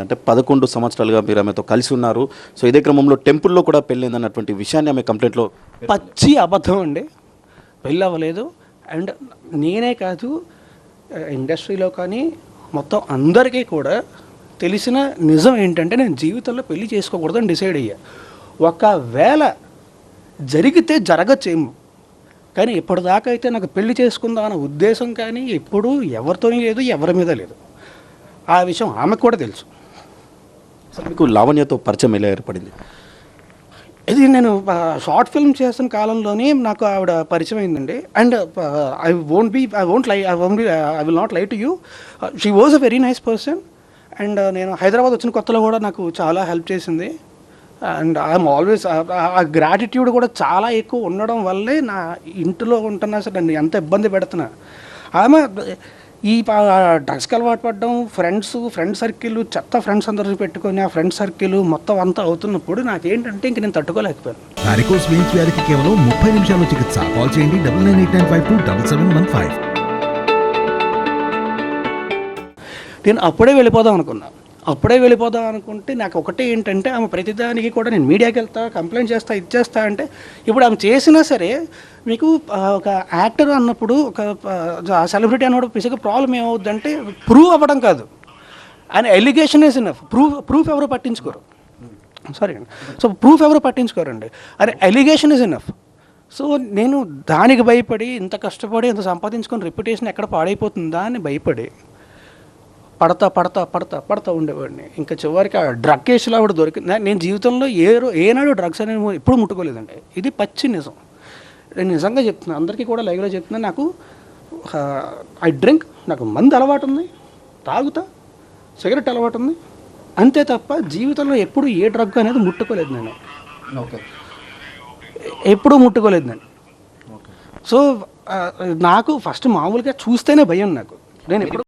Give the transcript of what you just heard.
అంటే పదకొండు సంవత్సరాలుగా మీరు ఆమెతో కలిసి ఉన్నారు. సో ఇదే క్రమంలో టెంపుల్లో కూడా పెళ్ళిందన్నటువంటి విషయాన్ని ఆమె కంప్లైంట్లో పచ్చి అబద్ధం అండి. పెళ్ళి అవ్వలేదు అండ్ నేనే కాదు ఇండస్ట్రీలో కానీ మొత్తం అందరికీ కూడా తెలిసిన నిజం ఏంటంటే నేను జీవితంలో పెళ్ళి చేసుకోకూడదని డిసైడ్ అయ్యా. ఒకవేళ జరిగితే జరగచ్చేమో. కానీ ఇప్పటిదాకా అయితే నాకు పెళ్ళి చేసుకుందాం అన్న ఉద్దేశం కానీ ఎప్పుడూ ఎవరితోనే లేదు ఎవరి మీద లేదు. ఆ విషయం ఆమెకు కూడా తెలుసు. అసలు మీకు లావణ్యతో పరిచయం ఎలా ఏర్పడింది? ఇది నేను షార్ట్ ఫిల్మ్ చేస్తున్న కాలంలోనే నాకు ఆవిడ పరిచయం అయిందండి. And I won't be I won't lie I won't be I will not lie to you. She was a very nice person. And నేను హైదరాబాద్ వచ్చిన కొత్తలో కూడా నాకు చాలా హెల్ప్ చేసింది. And I'm always a gratitude కూడా చాలా ఎక్కువ ఉండడం వల్లే నా ఇంటిలో ఉంటున్నా సరే నన్ను ఎంత ఇబ్బంది పెడుతున్నా. ఆమె ఈ డ్రగ్స్కి అలవాటు పడడం ఫ్రెండ్స్ ఫ్రెండ్ సర్కిల్ చెత్త ఫ్రెండ్స్ అందరూ పెట్టుకొని ఆ ఫ్రెండ్ సర్కిల్ మొత్తం అంతా అవుతున్నప్పుడు నాకేంటంటే ఇంక నేను తట్టుకోలేకపోయాను. వారికోస్ వెయిన్స్ వ్యాధికి కేవలం ముప్పై నిమిషాల్లో చికిత్స. కాల్ చేయండి double nine eight nine five two double seven one five. నేను అప్పుడే వెళ్ళిపోదాం అనుకున్నా. అప్పుడే వెళ్ళిపోదాం అనుకుంటే నాకు ఒకటే ఏంటంటే ఆమె ప్రతిదానికి కూడా నేను మీడియాకి వెళ్తా కంప్లైంట్ చేస్తా ఇది చేస్తా అంటే ఇప్పుడు ఆమె చేసినా సరే మీకు ఒక యాక్టర్ అన్నప్పుడు ఒక సెలబ్రిటీ అన్నప్పుడు పిసిగా ప్రాబ్లం ఏమవుద్దంటే ప్రూవ్ అవ్వడం కాదు. And allegation is enough proof proof ఎవరు పట్టించుకోరు. సారీ అండి సో ప్రూఫ్ ఎవరు పట్టించుకోరండి? అరే ఎలిగేషన్ ఇస్ ఇనఫ్ సో నేను దానికి భయపడి ఇంత కష్టపడి ఇంత సంపాదించుకొని రెప్యుటేషన్ ఎక్కడ పాడైపోతుందా అని భయపడి పడతా పడతా పడతా పడతా ఉండేవాడిని. ఇంకా చివరికి ఆ డ్రగ్ కేసులో ఆవిడ దొరికింది. నేను జీవితంలో ఏ ఏనాడు డ్రగ్స్ అనేది ఎప్పుడు ముట్టుకోలేదండి. ఇది పచ్చి నిజం. నేను నిజంగా చెప్తున్నాను అందరికీ కూడా లైవ్లో చెప్తున్నాను నాకు ఐ డ్రింక్ నాకు మందు అలవాటు ఉంది తాగుతా సిగరెట్ అలవాటు ఉంది. అంతే తప్ప జీవితంలో ఎప్పుడు ఏ డ్రగ్ అనేది ముట్టుకోలేదు నేను. ఓకే. ఎప్పుడూ ముట్టుకోలేదు నేను. సో నాకు ఫస్ట్ మామూలుగా చూస్తేనే భయం నాకు. నేను ఎప్పుడు